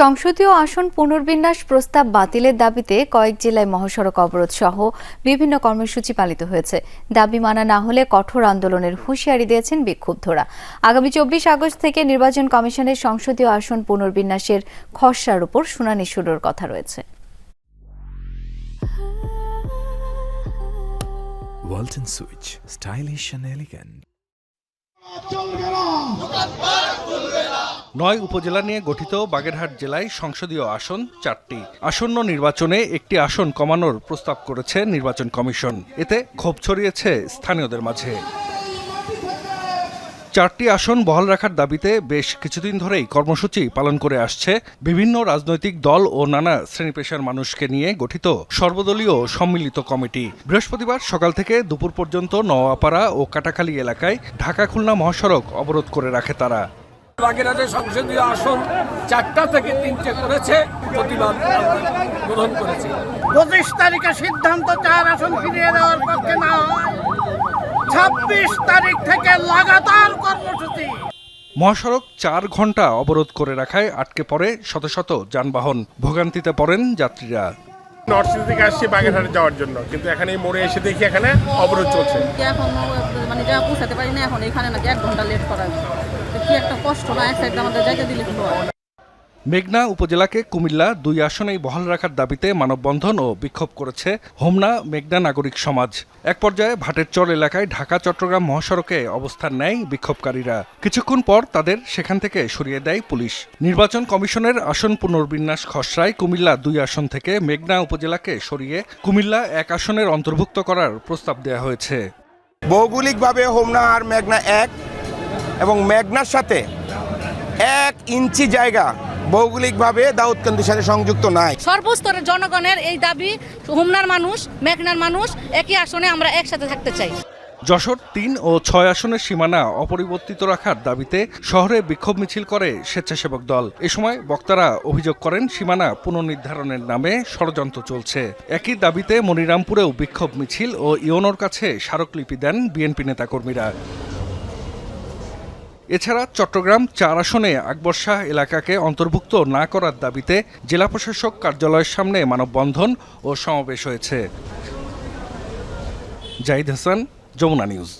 সংসদীয় আসন পুনর্বিন্যাস প্রস্তাব বাতিলের দাবিতে কয়েক জেলায় মহাসড়ক অবরোধ সহ বিভিন্ন কর্মসূচি পালিত হয়েছে। দাবি মানা না হলে কঠোর আন্দোলনের হুঁশিয়ারি দিয়েছেন বিক্ষুব্ধরা। আগামী চব্বিশ আগস্ট থেকে নির্বাচন কমিশনের সংসদীয় আসন পুনর্বিন্যাসের খসড়ার উপর শুনানি শুরুর কথা রয়েছে। Walton Switch, stylish and elegant. নয় উপজেলা নিয়ে গঠিত বাগেরহাট জেলায় সংসদীয় আসন চারটি। আসন্ন নির্বাচনে একটি আসন কমানোর প্রস্তাব করেছে নির্বাচন কমিশন। এতে ক্ষোভ ছড়িয়েছে স্থানীয়দের মাঝে। চারটি আসন বহাল রাখার দাবিতে বেশ কিছুদিন ধরেই কর্মসূচি পালন করে আসছে বিভিন্ন রাজনৈতিক দল ও নানা শ্রেণি পেশার মানুষকে নিয়ে গঠিত সর্বদলীয় সম্মিলিত কমিটি। বৃহস্পতিবার সকাল থেকে দুপুর পর্যন্ত নওয়াপাড়া ও কাটাখালী এলাকায় ঢাকা খুলনা মহাসড়ক অবরোধ করে রাখে তারা। বাগেরহাটের সংসদীয় আসন চারটা থেকে তিনটে করেছে প্রতিবাদ গ্রহণ করেছি। পঁচিশ তারিখে সিদ্ধান্ত চার আসন ফিরিয়ে দেওয়ার পক্ষে না হয় ছাব্বিশ তারিখ থেকে লাগাতার কর্মসূচি। মহাসড়ক চার ঘণ্টা অবরোধ করে রাখায় আটকে পড়ে শত শত যানবাহন। ভোগান্তিতে পড়েন যাত্রীরা। নর্থ সিটি থেকে আসছি বাগেরহাটে যাওয়ার জন্য। কিন্তু এখানে এই মোড়ে এসে দেখি এখানে অবরোধ চলছে। এখন মানে যা পৌঁছাতে পারি না এখন, এখানে নাকি এক ঘণ্টা লেট করা কি একটা কষ্ট না এক সাইড আমাদের জায়গা দিলে। মেঘনা উপজেলাকে কুমিল্লা দুই আসনেই বহাল রাখার দাবিতে মানববন্ধন ও বিক্ষোভ করেছে হোমনা মেঘনা নাগরিক সমাজ। এক পর্যায়ে ভাটের চর এলাকায় ঢাকা, চট্টগ্রাম মহাসড়কে অবস্থান নেয় বিক্ষোভকারীরা। কিছুক্ষণ পর তাদের সেখান থেকে সরিয়ে দেয় পুলিশ। নির্বাচন কমিশনের আসন পুনর্বিন্যাস খসড়ায় কুমিল্লা দুই আসন থেকে মেঘনা উপজেলাকে সরিয়ে কুমিল্লা এক আসনের অন্তর্ভুক্ত করার প্রস্তাব দেওয়া হয়েছে। ভৌগোলিকভাবে হোমনা আর মেঘনা এক এবং মেঘনার সাথে এক ইঞ্চি জায়গা ভৌগোলিকভাবে দাউদকান্দির সাথে সংযুক্ত নাই। সর্বস্তরের জনগণের এই দাবি হোমনার মানুষ মেঘনার মানুষ একই আসনে আমরা একসাথে থাকতে চাই। যশোর তিন ও ছয় আসনের সীমানা অপরিবর্তিত রাখার দাবিতে শহরে বিক্ষোভ মিছিল করে স্বেচ্ছাসেবক দল। এ সময় বক্তারা অভিযোগ করেন সীমানা পুনর্নির্ধারণের নামে ষড়যন্ত্র চলছে। একই দাবিতে মনিরামপুরেও বিক্ষোভ মিছিল ও ইওনোর কাছে স্মারকলিপি দেন বিএনপি নেতাকর্মীরা। এছাড়া চট্টগ্রাম চার আসনে আকবর শাহ এলাকাকে অন্তর্ভুক্ত না করার দাবিতে জেলা প্রশাসক কার্যালয়ের সামনে মানববন্ধন ও সমাবেশ হয়েছে। জাহিদ হাসান, যমুনা নিউজ।